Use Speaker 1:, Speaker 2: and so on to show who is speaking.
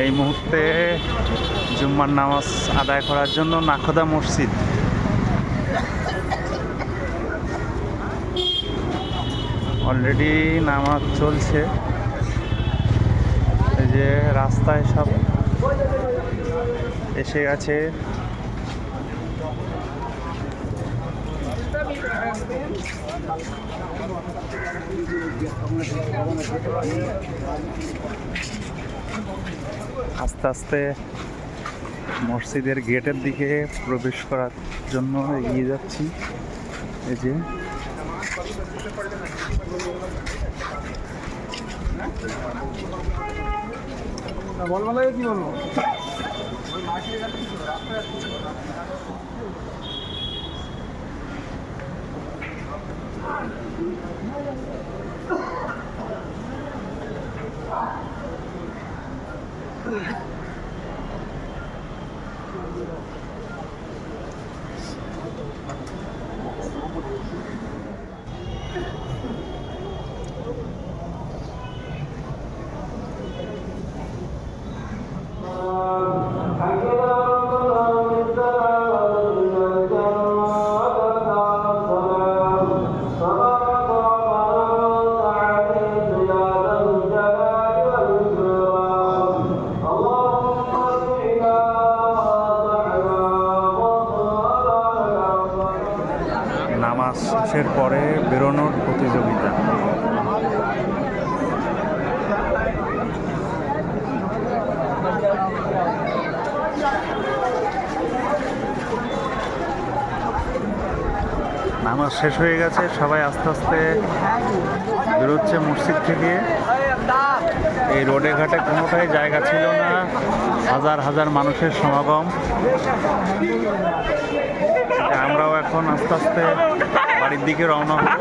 Speaker 1: এই মুহূর্তে জুম্মার নামাজ আদায় করার জন্য নাখোদা মসজিদ। অলরেডি নামাজ চলছে। এই যে রাস্তায় সব এসে গেছে। আস্তে আস্তে মসজিদের গেটের দিকে প্রবেশ করার জন্য এগিয়ে যাচ্ছি। এই যে।
Speaker 2: বলব কি বলব?
Speaker 1: Thank you. শেষের পরে বেরোনোর প্রতিযোগিতা। নামাজ শেষ হয়ে গেছে সবাই আস্তে আস্তে বেরোচ্ছে মসজিদ থেকে। এই রোডে ঘাটে কোনোটাই জায়গা ছিল না। হাজার হাজার মানুষের সমাগম। আমরাও এখন আস্তে আস্তে বাড়ির দিকে রওনা হব।